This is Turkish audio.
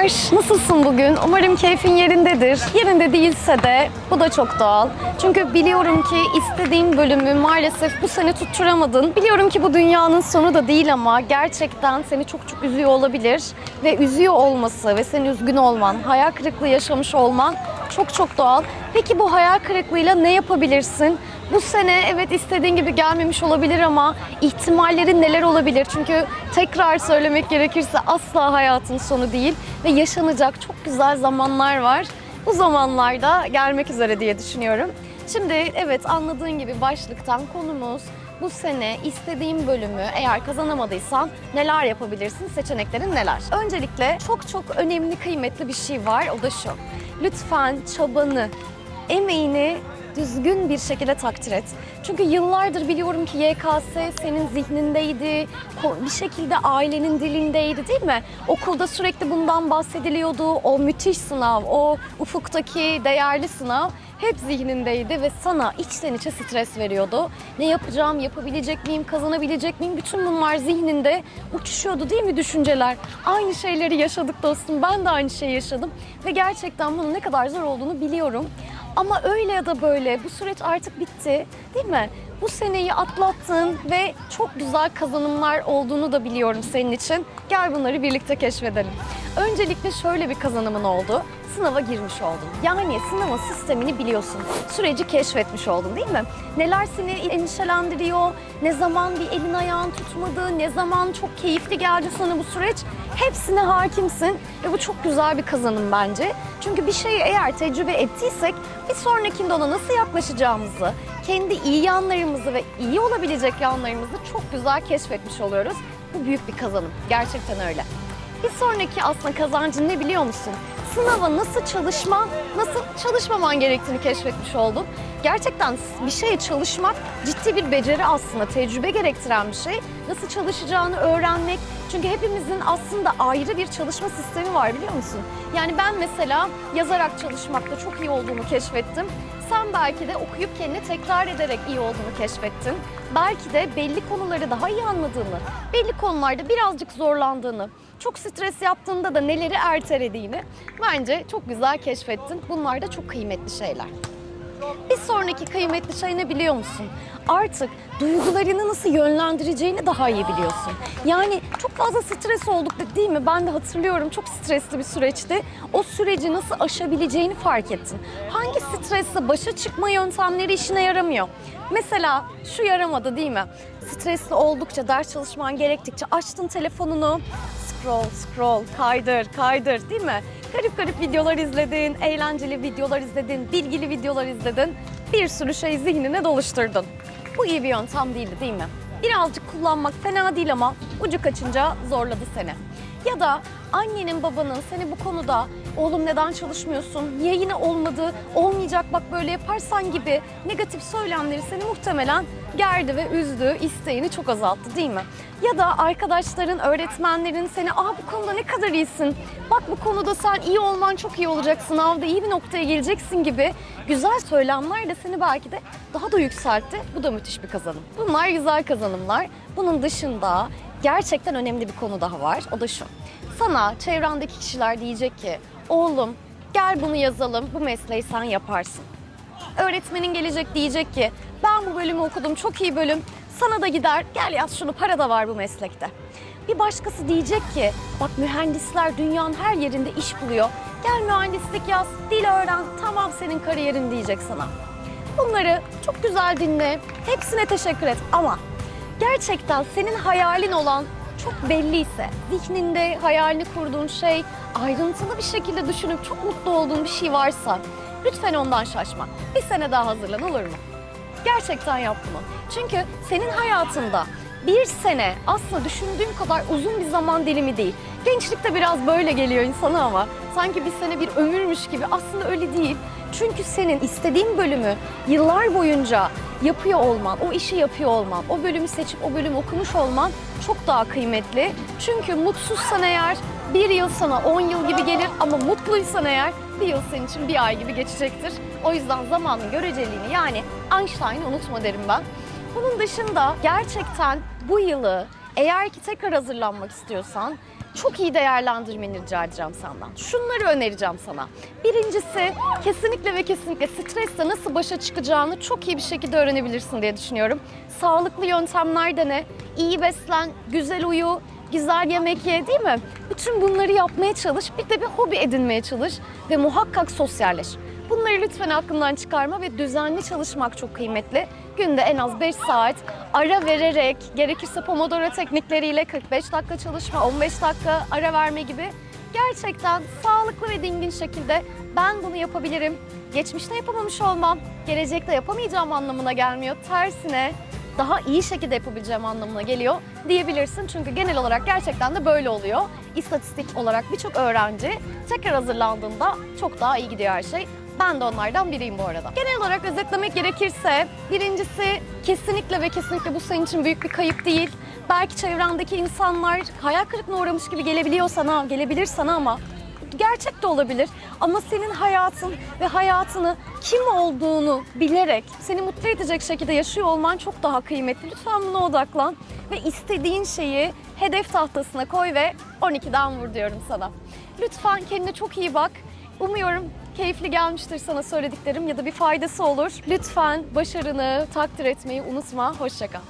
Merhabalar, nasılsın bugün? Umarım keyfin yerindedir. Yerinde değilse de bu da çok doğal. Çünkü biliyorum ki istediğin bölümü maalesef bu sene tutturamadın. Biliyorum ki bu dünyanın sonu da değil ama gerçekten seni çok çok üzüyor olabilir. Ve üzüyor olması ve senin üzgün olman, hayal kırıklığı yaşamış olman çok çok doğal. Peki bu hayal kırıklığıyla ne yapabilirsin? Bu sene evet istediğin gibi gelmemiş olabilir ama ihtimallerin neler olabilir? Çünkü tekrar söylemek gerekirse asla hayatın sonu değil ve yaşanacak çok güzel zamanlar var. Bu zamanlarda gelmek üzere diye düşünüyorum. Şimdi evet anladığın gibi başlıktan konumuz bu sene istediğin bölümü eğer kazanamadıysan neler yapabilirsin? Seçeneklerin neler? Öncelikle çok çok önemli, kıymetli bir şey var. O da şu. Lütfen çabanı, emeğini düzgün bir şekilde takdir et. Çünkü yıllardır biliyorum ki YKS senin zihnindeydi, bir şekilde ailenin dilindeydi değil mi? Okulda sürekli bundan bahsediliyordu. O müthiş sınav, o ufuktaki değerli sınav hep zihnindeydi ve sana içten içe stres veriyordu. Ne yapacağım, yapabilecek miyim, kazanabilecek miyim? Bütün bunlar zihninde uçuşuyordu değil mi düşünceler? Aynı şeyleri yaşadık dostum. Ben de aynı şeyi yaşadım ve gerçekten bunun ne kadar zor olduğunu biliyorum. Ama öyle ya da böyle bu süreç artık bitti değil mi? Bu seneyi atlattın ve çok güzel kazanımlar olduğunu da biliyorum senin için. Gel bunları birlikte keşfedelim. Öncelikle şöyle bir kazanımın oldu. Sınava girmiş oldun. Yani sınavın sistemini biliyorsun. Süreci keşfetmiş oldun değil mi? Neler seni endişelendiriyor? Ne zaman bir elin ayağın tutmadı? Ne zaman çok keyifli geldi sana bu süreç? Hepsine hakimsin ve bu çok güzel bir kazanım bence. Çünkü bir şeyi eğer tecrübe ettiysek bir sonrakinde ona nasıl yaklaşacağımızı, kendi iyi yanlarımızı ve iyi olabilecek yanlarımızı çok güzel keşfetmiş oluyoruz. Bu büyük bir kazanım. Gerçekten öyle. Bir sonraki aslında kazancın ne biliyor musun? Sınava nasıl çalışman, nasıl çalışmaman gerektiğini keşfetmiş oldun. Gerçekten bir şeye çalışmak ciddi bir beceri aslında, tecrübe gerektiren bir şey. Nasıl çalışacağını öğrenmek. Çünkü hepimizin aslında ayrı bir çalışma sistemi var biliyor musun? Yani ben mesela yazarak çalışmakta çok iyi olduğumu keşfettim. Sen belki de okuyup kendini tekrar ederek iyi olduğunu keşfettin. Belki de belli konuları daha iyi anladığını, belli konularda birazcık zorlandığını, çok stres yaptığında da neleri ertelediğini bence çok güzel keşfettin. Bunlar da çok kıymetli şeyler. Bir sonraki kıymetli şey ne biliyor musun? Artık duygularını nasıl yönlendireceğini daha iyi biliyorsun. Yani çok fazla stres olduk değil mi? Ben de hatırlıyorum çok stresli bir süreçti. O süreci nasıl aşabileceğini fark ettin. Hangi stresle başa çıkma yöntemleri işine yaramıyor? Mesela şu yaramadı değil mi? Stresli oldukça, ders çalışman gerektikçe açtın telefonunu, scroll, scroll, kaydır, kaydır değil mi? Garip garip videolar izledin, eğlenceli videolar izledin, bilgili videolar izledin. Bir sürü şey zihnine doluşturdun. Bu iyi bir yöntem değildi değil mi? Birazcık kullanmak fena değil ama ucu kaçınca zorladı seni. Ya da annenin babanın seni bu konuda oğlum neden çalışmıyorsun, niye yine olmadı, olmayacak bak böyle yaparsan gibi negatif söylemleri seni muhtemelen gerdi ve üzdü, isteğini çok azalttı değil mi? Ya da arkadaşların, öğretmenlerin seni aa bu konuda ne kadar iyisin, bak bu konuda sen iyi olman çok iyi olacak, sınavda iyi bir noktaya geleceksin gibi güzel söylemler de seni belki de daha da yükseltti. Bu da müthiş bir kazanım. Bunlar güzel kazanımlar. Bunun dışında gerçekten önemli bir konu daha var. O da şu. Sana çevrendeki kişiler diyecek ki oğlum gel bunu yazalım bu mesleği sen yaparsın. Öğretmenin gelecek diyecek ki ben bu bölümü okudum çok iyi bölüm sana da gider gel yaz şunu para da var bu meslekte. Bir başkası diyecek ki bak mühendisler dünyanın her yerinde iş buluyor. Gel mühendislik yaz, dil öğren, tamam senin kariyerin diyecek sana. Bunları çok güzel dinle, hepsine teşekkür et ama gerçekten senin hayalin olan çok belliyse, zihninde hayalini kurduğun şey, ayrıntılı bir şekilde düşünüp çok mutlu olduğun bir şey varsa lütfen ondan şaşma. Bir sene daha hazırlan olur mu? Gerçekten yap bunu. Çünkü senin hayatında bir sene aslında düşündüğün kadar uzun bir zaman dilimi değil. Gençlikte biraz böyle geliyor insana ama sanki bir sene bir ömürmüş gibi aslında öyle değil. Çünkü senin istediğin bölümü yıllar boyunca yapıyor olman, o işi yapıyor olman, o bölümü seçip o bölümü okumuş olman çok daha kıymetli. Çünkü mutsuzsan eğer bir yıl sana 10 yıl gibi gelir ama mutluysan eğer bir yıl senin için bir ay gibi geçecektir. O yüzden zamanın göreceliğini yani Einstein'ı unutma derim ben. Bunun dışında gerçekten bu yılı eğer ki tekrar hazırlanmak istiyorsan çok iyi değerlendirmeni rica edeceğim senden. Şunları önereceğim sana. Birincisi kesinlikle ve kesinlikle stresle nasıl başa çıkacağını çok iyi bir şekilde öğrenebilirsin diye düşünüyorum. Sağlıklı yöntemler dene, iyi beslen, güzel uyu, güzel yemek ye değil mi? Bütün bunları yapmaya çalış. Bir de bir hobi edinmeye çalış ve muhakkak sosyalleş. Bunları lütfen aklından çıkarma ve düzenli çalışmak çok kıymetli. Günde en az 5 saat ara vererek, gerekirse Pomodoro teknikleriyle 45 dakika çalışma, 15 dakika ara verme gibi gerçekten sağlıklı ve dingin şekilde ben bunu yapabilirim. Geçmişte yapamamış olmam, gelecekte yapamayacağım anlamına gelmiyor. Tersine daha iyi şekilde yapabileceğim anlamına geliyor diyebilirsin. Çünkü genel olarak gerçekten de böyle oluyor. İstatistik olarak birçok öğrenci tekrar hazırlandığında çok daha iyi gidiyor her şey. Ben de onlardan biriyim bu arada. Genel olarak özetlemek gerekirse birincisi kesinlikle ve kesinlikle bu senin için büyük bir kayıp değil. Belki çevrendeki insanlar hayal kırıklığına uğramış gibi gelebiliyor sana, gelebilir sana ama gerçek de olabilir. Ama senin hayatın ve hayatını kim olduğunu bilerek seni mutlu edecek şekilde yaşıyor olman çok daha kıymetli. Lütfen buna odaklan ve istediğin şeyi hedef tahtasına koy ve 12'den vur diyorum sana. Lütfen kendine çok iyi bak. Umuyorum keyifli gelmiştir sana söylediklerim ya da bir faydası olur. Lütfen başarını takdir etmeyi unutma. Hoşçakal.